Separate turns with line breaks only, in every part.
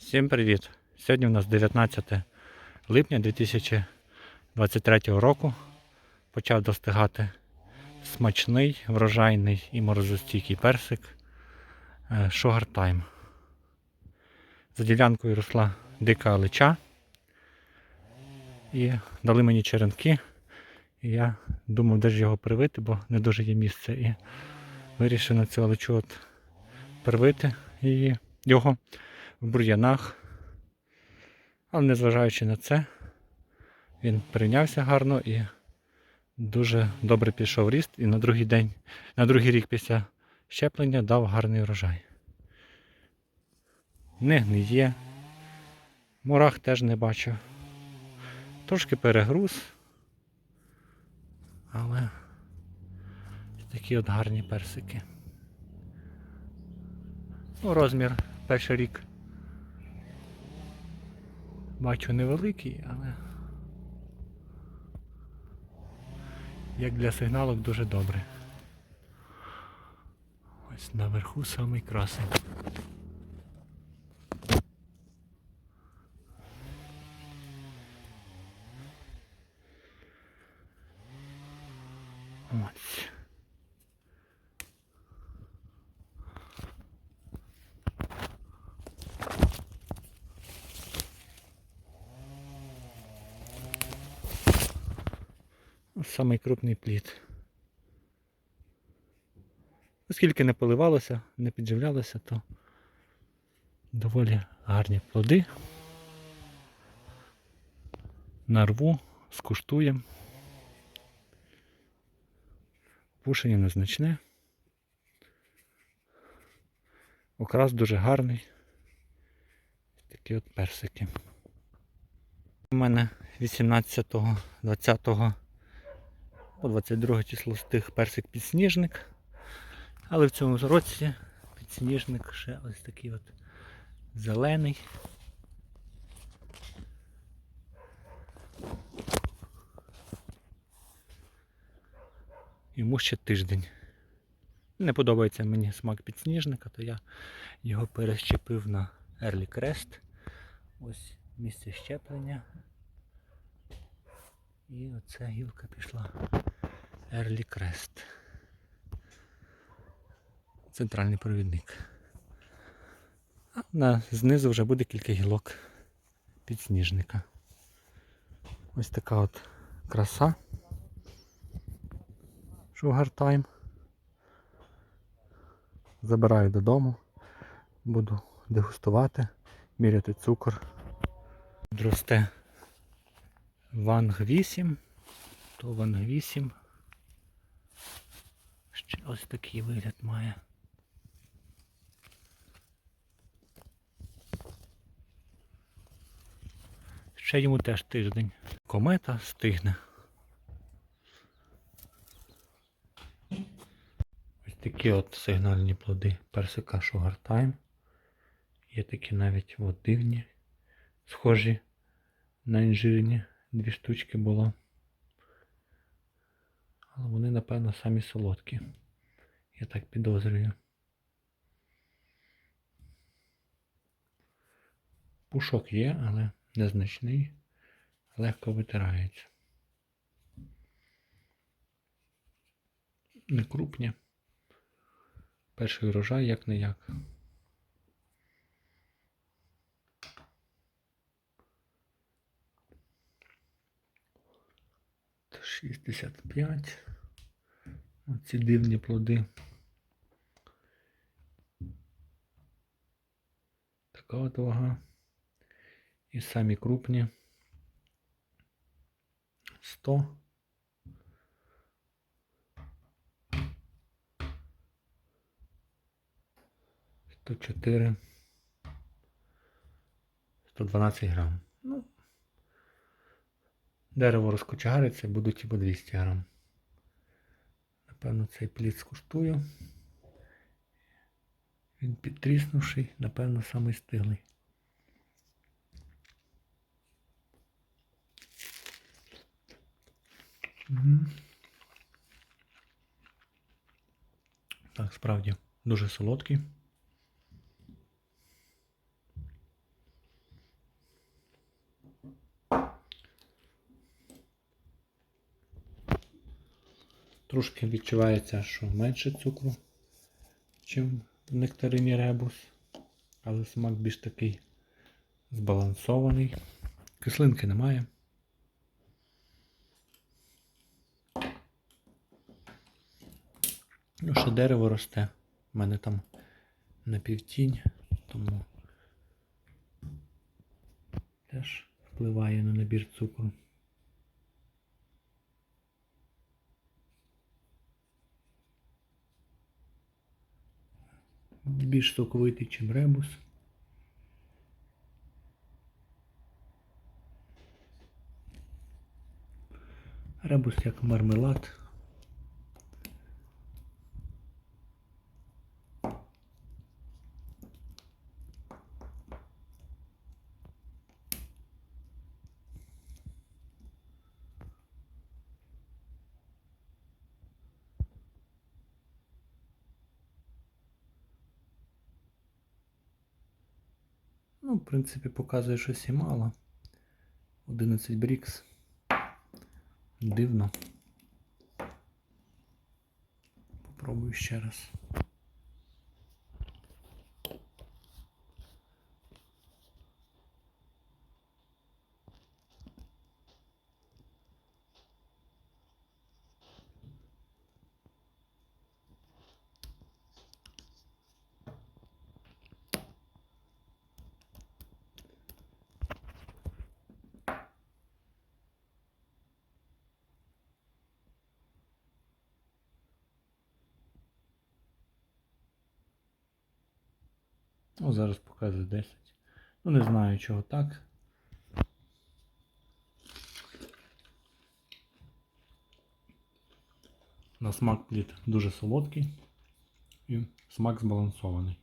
Всім привіт! Сьогодні у нас 19 липня 2023 року. Почав достигати смачний, врожайний і морозостійкий персик е, Sugar Time. За ділянкою росла дика лича. І дали мені черенки. І я думав, де ж його привити, бо не дуже є місце. І вирішив на цю личу от привити її, його в бур'янах. Але незважаючи на це, він прийнявся гарно і дуже добре пішов ріст. І на другий день, на другий рік після щеплення дав гарний урожай. Не гниє. Мурах теж не бачу. Трошки перегруз. Але такі от гарні персики. Ну, розмір перший рік. Бачу невеликий, але як для сигналок дуже добре. Ось наверху самий красень. Ось. Самий крупний плід. Оскільки не поливалося, не підживлялося, то доволі гарні плоди. Нарву, скуштуємо. Пушення незначне. Окрас дуже гарний. Такі от персики. У мене 18, 20 по 22 число стиг персик підсніжник. Але в цьому році підсніжник ще ось такий от зелений. Йому ще тиждень. Не подобається мені смак підсніжника, то я його перещепив на Early Crest. Ось місце щеплення. І оця гілка пішла Early Crest. Центральний провідник. А на, знизу вже буде кілька гілок підсніжника. Ось така от краса. Sugar Time. Забираю додому. Буду дегустувати, міряти цукор. Росте Ванг 8, то Ванг 8. Ось такий вигляд має. Ще йому теж тиждень. Комета стигне. Ось такі от сигнальні плоди персика Time. Є такі навіть от дивні, схожі на інжирні. Дві штучки було. Але вони, напевно, самі солодкі. Я так підозрюю. Пушок є, але незначний. Легко витирається. Не крупні. Перший урожай як не як. Шістдесят п'ять. Оці дивні плоди. Така от вага. І самі крупні. 100. Сто чотири. Сто дванадцять грам. Дерево розкочегариться, будуть і по 200 грам. Напевно, цей плід скуштую. Він підтріснувший, напевно, самий стиглий. Мгм. Так, справді, дуже солодкий. Трошки відчувається, що менше цукру, чим в нектарині ребус, але смак більш такий збалансований. Кислинки немає. Ну, ще дерево росте. У мене там напівтінь, тому теж впливає на набір цукру. Більш соковитий, чим ребус. Ребус як мармелад. Ну, в принципі, показує щось і мало. 11 брікс. Дивно. Попробую ще раз. Ну, зараз показує 10. Ну, не знаю, чого так. На смак плід дуже солодкий і смак збалансований.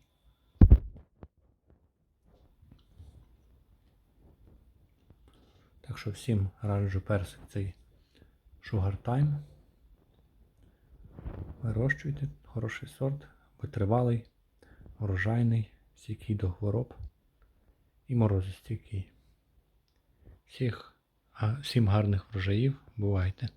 Так що всім раджу персик цей Sugar Time. Вирощуйте хороший сорт, витривалий, врожайний, стійкий до хвороб і морозостійкий. Всіх, а, всім гарних врожаїв. Бувайте!